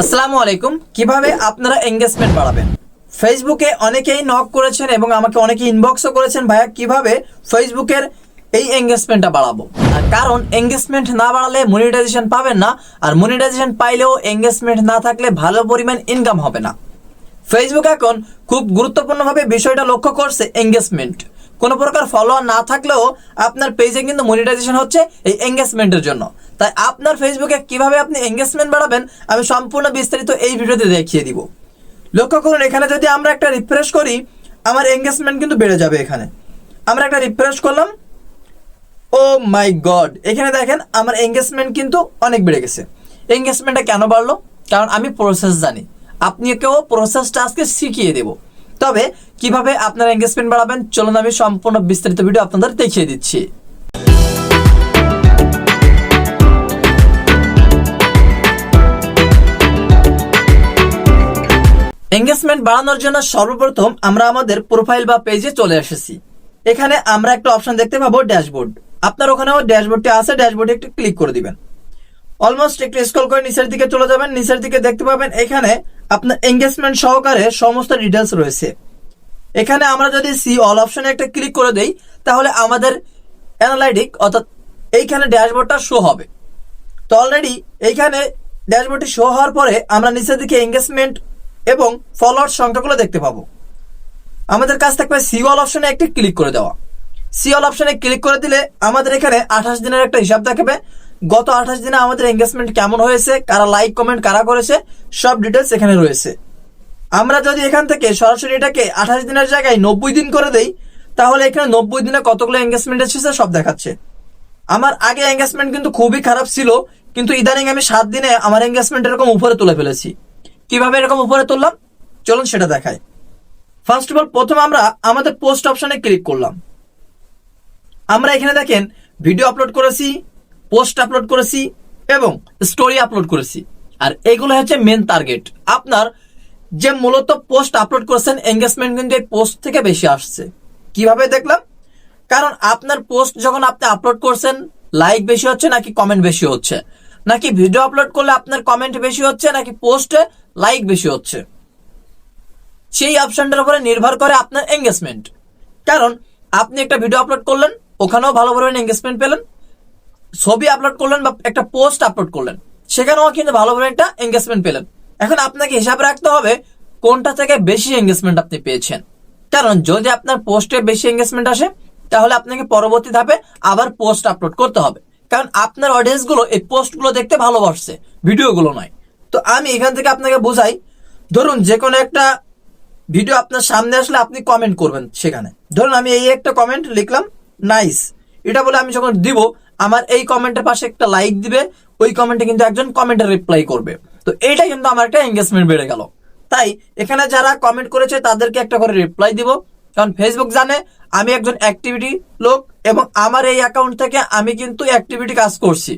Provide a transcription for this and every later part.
আসসালামু আলাইকুম। কীভাবে আপনারা এঙ্গেজমেন্ট বাড়াবেন? ফেসবুকে অনেকেই নক করেছেন এবং আমাকে অনেকে ইনবক্সও করেছেন, ভাইয়া, কীভাবে ফেসবুকের এই এঙ্গেজমেন্টটা বাড়াবো? কারণ এঙ্গেজমেন্ট না বাড়ালে মনিটাইজেশন পাবেন না, আর মনিটাইজেশন পাইলেও এঙ্গেজমেন্ট না থাকলে ভালো পরিমাণ ইনকাম হবে না। ফেসবুক এখন খুব গুরুত্বপূর্ণভাবে বিষয়টা লক্ষ্য করছে এঙ্গেজমেন্ট কোনো প্রকার ফলোয়ার না থাকলেও আপনার পেজে কিন্তু মনিটাইজেশন হচ্ছে এই এঙ্গেজমেন্টের জন্য। তাই আপনার ফেসবুকে কীভাবে আপনি এঙ্গেজমেন্ট বাড়াবেন, আমি সম্পূর্ণ বিস্তারিত এই ভিডিওতে দেখিয়ে দিব। লক্ষ্য করুন, এখানে যদি আমরা একটা রিফ্রেশ করি, আমার এঙ্গেজমেন্ট কিন্তু বেড়ে যাবে এখানে। আমরা একটা রিফ্রেশ করলাম ও মাই গড এখানে দেখেন আমার এঙ্গেজমেন্ট কিন্তু অনেক বেড়ে গেছে। এঙ্গেজমেন্টটা কেন বাড়লো? কারণ আমি প্রসেস জানি। আপনিকেও প্রসেসটা আজকে শিখিয়ে দেব। তবে কীভাবে আপনার এঙ্গেজমেন্ট বাড়াবেন? চলুন আমি সম্পূর্ণ বিস্তারিত ভিডিও আপনাদের দেখিয়ে দিচ্ছি। এঙ্গেজমেন্ট বাড়ানোর জন্য সর্বপ্রথম আমরা আমাদের প্রোফাইল বা পেজে চলে এসেছি। এখানে আমরা একটা অপশন দেখতে পাবো ড্যাশবোর্ড আপনার ওখানেও ড্যাশবোর্ডটি আছে ড্যাশবোর্ডে একটু ক্লিক করে দিবেন। অলমোস্ট একটু স্ক্রল করে নিচের দিকে চলে যাবেন। নিচের দিকে দেখতে পাবেন এখানে আপনার এঙ্গেজমেন্ট সহকারে সমস্ত ডিটেলস রয়েছে। এখানে আমরা যদি সি অল অপশনে একটা ক্লিক করে দেই, তাহলে আমাদের অ্যানালাইটিক অর্থাৎ এইখানে ড্যাশবোর্ডটা শো হবে। তো অলরেডি এইখানে ড্যাশবোর্ডটি শো হওয়ার পরে আমরা নিচের দিকে এঙ্গেজমেন্ট এবং ফলোয়ার সংখ্যাগুলো দেখতে পাবো। আমাদের কাছ থাকবে সি অল অপশনে একটি ক্লিক করে দেওয়া। সি অল অপশনে ক্লিক করে দিলে আমাদের এখানে আঠাশ দিনের একটা হিসাব দেখাবে। গত আঠাশ দিনে আমাদের এঙ্গেজমেন্ট কেমন হয়েছে, কারা লাইক কমেন্ট কারা করেছে, সব ডিটেলস এখানে রয়েছে। আমরা যদি এখান থেকে সরাসরি এটাকে আঠাশ দিনের জায়গায় নব্বই দিন করে দেই, তাহলে এখানে নব্বই দিনে কতগুলো এঙ্গেজমেন্ট এসেছে সব দেখাচ্ছে। আমার আগে এঙ্গেজমেন্ট কিন্তু খুবই খারাপ ছিল, কিন্তু ইদানিং আমি সাত দিনে আমার এঙ্গেজমেন্ট এরকম উপরে তুলে ফেলেছি। কীভাবে এরকম উপরে তুললাম? চলুন সেটা দেখায় ফার্স্ট অফ অল প্রথম আমরা আমাদের পোস্ট অপশনে ক্লিক করলাম। আমরা এখানে দেখেন ভিডিও আপলোড করেছি পোস্ট আপলোড করেছি এবং স্টোরি আপলোড করেছি। আর এগুলো হচ্ছে মেন টার্গেট আপনার যে মূলত পোস্ট আপলোড করেছেন এঙ্গেজমেন্ট কিন্তু এই পোস্ট থেকে বেশি আসছে। কীভাবে দেখলাম? কারণ আপনার পোস্ট যখন আপনি আপলোড করছেন লাইক বেশি হচ্ছে নাকি কমেন্ট বেশি হচ্ছে? নাকি ভিডিও আপলোড করলে আপনার কমেন্ট বেশি হচ্ছে, নাকি পোস্টে লাইক বেশি হচ্ছে? সেই অপশনটার উপরে নির্ভর করে আপনার এঙ্গেজমেন্ট কারণ আপনি একটা ভিডিও আপলোড করলেন, ওখানেও ভালো পরিমাণে এঙ্গেজমেন্ট পেলেন। ছবি আপলোড করলেন বা একটা পোস্ট আপলোড করলেন, সেখানেও কিন্তু ভালো একটা এঙ্গেজমেন্ট পেলেন। এখন আপনাকে হিসাব রাখতে হবে কোনটা থেকে বেশি এঙ্গেজমেন্ট আপনি পেয়েছেন। কারণ যদি আপনার পোস্টে বেশি এঙ্গেজমেন্ট আসে, তাহলে আপনাকে পরবর্তী ধাপে আবার পোস্ট আপলোড করতে হবে। কারণ আপনার অডিয়েন্সগুলো এই পোস্টগুলো দেখতে ভালোবাসছে ভিডিওগুলো নয়। তো আমি এখান থেকে আপনাকে বোঝাই, ধরুন যে কোনো একটা ভিডিও আপনার সামনে আসলে আপনি কমেন্ট করবেন সেখানে। ধরুন আমি এই একটা কমেন্ট লিখলাম নাইস এটা বলে আমি যখন দিব, আমার এই কমেন্টের পাশে একটা লাইক দিবে, ওই কমেন্টে কিন্তু একজন কমেন্টের রিপ্লাই করবে। তো এইটা কিন্তু আমার একটা এঙ্গেজমেন্ট বেড়ে গেল। তাই এখানে যারা কমেন্ট করেছে তাদেরকে একটা করে রিপ্লাই দিব। কারণ ফেসবুক জানে আমি একজন অ্যাক্টিভিটি লোক এবং আমার এই অ্যাকাউন্ট থেকে আমি কিন্তু অ্যাক্টিভিটি কাজ করছি।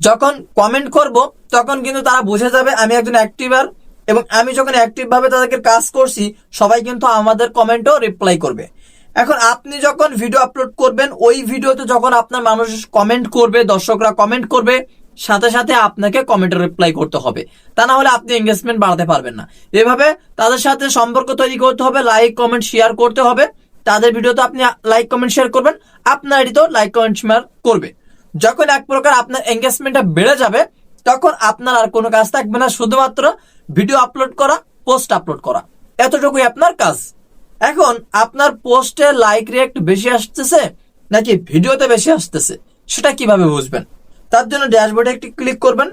যখন কমেন্ট করব, তখন কিন্তু তারা বুঝে যাবে আমি একজন অ্যাক্টিভার এবং আমি যখন অ্যাক্টিভ ভাবে তাদেরকে কাজ করছি, সবাই কিন্তু আমাদের কমেন্টও রিপ্লাই করবে। এখন আপনি যখন ভিডিও আপলোড করবেন, ওই ভিডিওতে যখন আপনার মানুষ কমেন্ট করবে, দর্শকরা কমেন্ট করবে সাথে সাথে আপনাকে কমেন্টের রিপ্লাই করতে হবে। তা না হলে আপনি এঙ্গেজমেন্ট বাড়াতে পারবেন না। এভাবে তাদের সাথে সম্পর্ক তৈরি করতে হবে লাইক কমেন্ট শেয়ার করতে হবে। তাদের ভিডিওতে আপনি লাইক কমেন্ট শেয়ার করবেন, আপনার আইডিতেও লাইক কমেন্ট শেয়ার করবে। যখন এক প্রকার আপনার এঙ্গেজমেন্টটা বেড়ে যাবে, তখন আপনার আর কোনো কাজ থাকবে না, শুধুমাত্র ভিডিও আপলোড করা পোস্ট আপলোড করা। এতটুকুই আপনার কাজ। এখন আপনার পোস্টে লাইক রিয়েক্ট বেশি আসতেছে, নাকি ভিডিওতে বেশি আসতেছে? সেটা কীভাবে বুঝবেন? তার জন্য ড্যাশবোর্ডে একটি ক্লিক করবেন,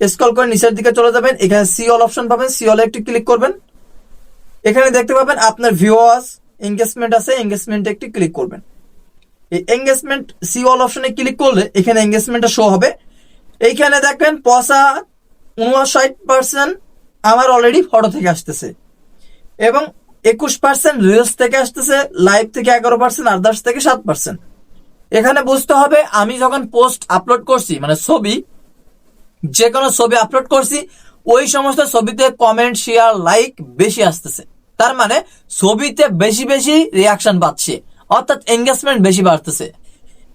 স্ক্রল করে নিচের দিকে চলে যাবেন, এখানে সি অল অপশন পাবেন, সি অলে একটি ক্লিক করবেন। এখানে দেখতে পাবেন আপনার ভিউয়ার্স এঙ্গেজমেন্ট আছে এঙ্গেজমেন্টে একটি ক্লিক করবেন। এই এঙ্গেজমেন্ট সি অল অপশনে ক্লিক করলে এখানে এঙ্গেজমেন্টটা শো হবে। এইখানে দেখবেন পয়সা উনষাট পার্সেন্ট আমার অলরেডি ফটো থেকে আসতেছে। এবং একুশ পার্সেন্ট রিলস থেকে আসতেছে লাইভ থেকে এগারো পার্সেন্ট আদার্স থেকে সাত পার্সেন্ট এখানে বুঝতে হবে, আমি যখন পোস্ট আপলোড করছি মানে ছবি যে কোনো ছবি আপলোড করছি, ওই সমস্ত ছবিতে কমেন্ট শেয়ার লাইক বেশি আসতেছে। তার মানে ছবিতে বেশি বেশি রিয়াকশন পাচ্ছে অর্থাৎ এঙ্গেজমেন্ট বেশি বাড়তেছে।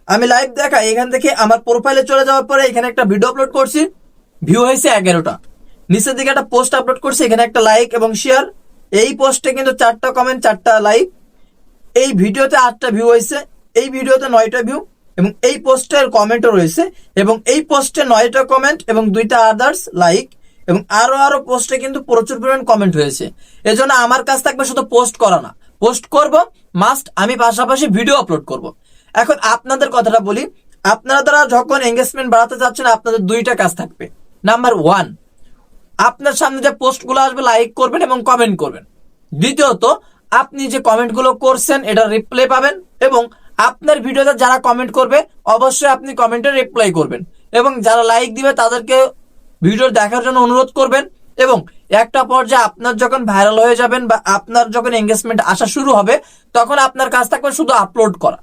আমি লাইভ দেখাই, এখান থেকে আমার প্রোফাইলে চলে যাওয়ার পরে এখানে একটা ভিডিও আপলোড করছি ভিউ হয়েছে এগারোটা। নিচের দিকে একটা পোস্ট আপলোড করছি, এখানে একটা লাইক এবং শেয়ার এই পোস্টে কিন্তু চারটা কমেন্ট চারটা লাইক এই ভিডিওতে আটটা ভিউ হয়েছে এই ভিডিওতে নয়টা ভিউ এবং এই পোস্টের কমেন্টও রয়েছে এবং এই পোস্টে নয়টা কমেন্ট এবং দুইটা আদার্স লাইক এবং আরও আরও পোস্টে কিন্তু প্রচুর পরিমাণ কমেন্ট হয়েছে। এজন্য আমার কাছ থাকবে শুধু পোস্ট করা না পোস্ট করব মাস্ট আমি পাশাপাশি ভিডিও আপলোড করব। এখন আপনাদের কথাটা বলি, আপনারা দ্বারা যখন এঙ্গেজমেন্ট বাড়াতে চাচ্ছেন আপনাদের দুইটা কাজ থাকবে। নাম্বার ওয়ান আপনার সামনে যে পোস্টগুলো আসবে লাইক করবেন এবং কমেন্ট করবেন। দ্বিতীয়ত, আপনি যে কমেন্টগুলো করছেন, এটা রিপ্লাই পাবেন এবং আপনার ভিডিওতে যারা কমেন্ট করবে, অবশ্যই আপনি কমেন্টে রিপ্লাই করবেন। এবং যারা লাইক দিবে, তাদেরকে ভিডিও দেখার জন্য অনুরোধ করবেন। এবং একটা পর্যায়ে আপনার যখন ভাইরাল হয়ে যাবেন বা আপনার যখন এঙ্গেজমেন্ট আসা শুরু হবে, তখন আপনার কাজ থাকবে শুধু আপলোড করা।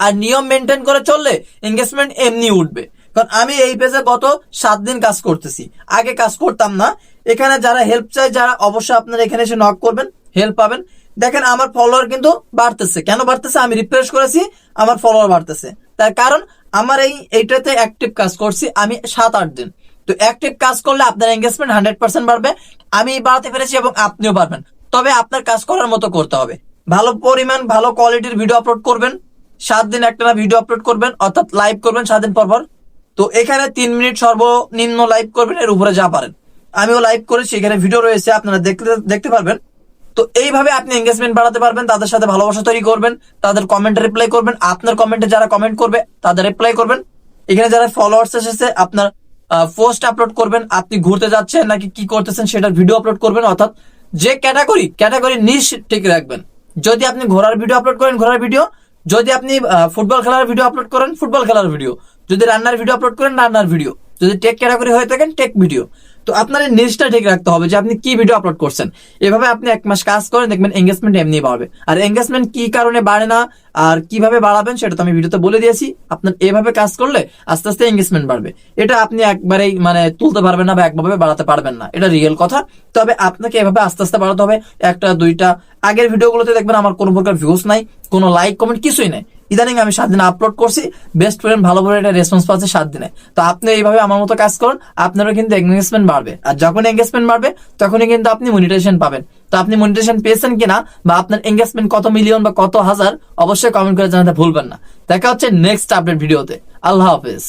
আর নিয়ম মেনটেন করে চললে এঙ্গেজমেন্ট এমনি উঠবে। কারণ আমি এই পেজে গত সাত দিন কাজ করতেছি। আগে কাজ করতাম না। এখানে যারা হেল্প চাই যারা অবশ্যই আপনারা এখানে এসে নক করবেন হেল্প পাবেন। দেখেন, আমার ফলোয়ার কিন্তু বাড়তেছে। কেন বাড়তেছে? আমি রিফ্রেশ করেছি, আমার ফলোয়ার বাড়তেছে। তার কারণ, আমার এই, এইটাতে অ্যাক্টিভ কাজ করছি আমি সাত, আট দিন। তো অ্যাক্টিভ কাজ করলে আপনার এঙ্গেজমেন্ট হান্ড্রেড পার্সেন্ট বাড়বে। আমি বাড়াতে পেরেছি এবং আপনিও পারবেন তবে আপনার কাজ করার মতো করতে হবে। ভালো পরিমাণ, ভালো কোয়ালিটির ভিডিও আপলোড করবেন। সাত দিন একটা ভিডিও আপলোড করবেন, অর্থাৎ লাইভ করবেন সাত দিন পর পর। তো এখানে তিন মিনিট সর্বনিম্ন লাইভ করবেন, এর উপরে যা পারেন। আমিও লাইভ করেছি, এখানে ভিডিও রয়েছে, আপনারা দেখতে দেখতে পারবেন। তো এইভাবে আপনি এঙ্গেজমেন্ট বাড়াতে পারবেন, তাদের সাথে ভালোবাসা তৈরি করবেন, তাদের কমেন্টে রিপ্লাই করবেন, আপনার কমেন্টে যারা কমেন্ট করবে, তাদের রিপ্লাই করবেন। এখানে যারা ফলোয়ার্স এসেছে, আপনার পোস্ট আপলোড করবেন, আপনি ঘুরতে যাচ্ছেন নাকি কি করতেছেন সেটার ভিডিও আপলোড করবেন, অর্থাৎ যে ক্যাটাগরি ক্যাটাগরি নিশ ঠিক রাখবেন। যদি আপনি ঘোরার ভিডিও আপলোড করেন ঘোরার ভিডিও যদি আপনি ফুটবল খেলার ভিডিও আপলোড করেন ফুটবল খেলার ভিডিও যদি রান্নার ভিডিও আপলোড করেন, রান্নার ভিডিও যদি টেক ক্যাটাগরি হয়ে থাকেন টেক ভিডিও তো আপনার এই ঠিক রাখতে হবে যে আপনি কি ভিডিও আপলোড করছেন। এভাবে আপনি এক মাস কাজ করেন, দেখবেন এঙ্গেজমেন্ট এমনি বাড়বে। আর এঙ্গেজমেন্ট কি কারণে বাড়ে না, আর কীভাবে বাড়াবেন, সেটা তো আমি ভিডিওতে বলে দিয়েছি। আপনার এভাবে কাজ করলে আস্তে আস্তে এঙ্গেজমেন্ট বাড়বে। এটা আপনি একবারেই মানে তুলতে পারবেন না বা একভাবে বাড়াতে পারবেন না। এটা রিয়েল কথা। তবে আপনাকে এভাবে আস্তে আস্তে বাড়াতে হবে। একটা, দুইটা, আগের ভিডিওগুলোতে দেখবেন আমার কোনো প্রকার ভিউজ নাই, কোনো লাইক কমেন্ট কিছুই নাই। ইদানিং আমি সাত দিনে আপলোড করছি বেস্ট ফ্রেন্ড ভালো করে একটা রেসপন্স পাচ্ছে সাত দিনে। তো আপনি এইভাবে আমার মতো কাজ করুন, আপনারও কিন্তু এঙ্গেজমেন্ট বাড়বে। আর যখন এঙ্গেজমেন্ট বাড়বে, তখনই কিন্তু আপনি মনিটাইজেশন পাবেন। তো আপনি মনিটাইজেশন পেয়েছেন কিনা বা আপনার এঙ্গেজমেন্ট কত মিলিয়ন বা কত হাজার, অবশ্যই কমেন্ট করে জানাতে ভুলবেন না। দেখা হচ্ছে নেক্সট আপডেট ভিডিওতে। আল্লাহ হাফেজ।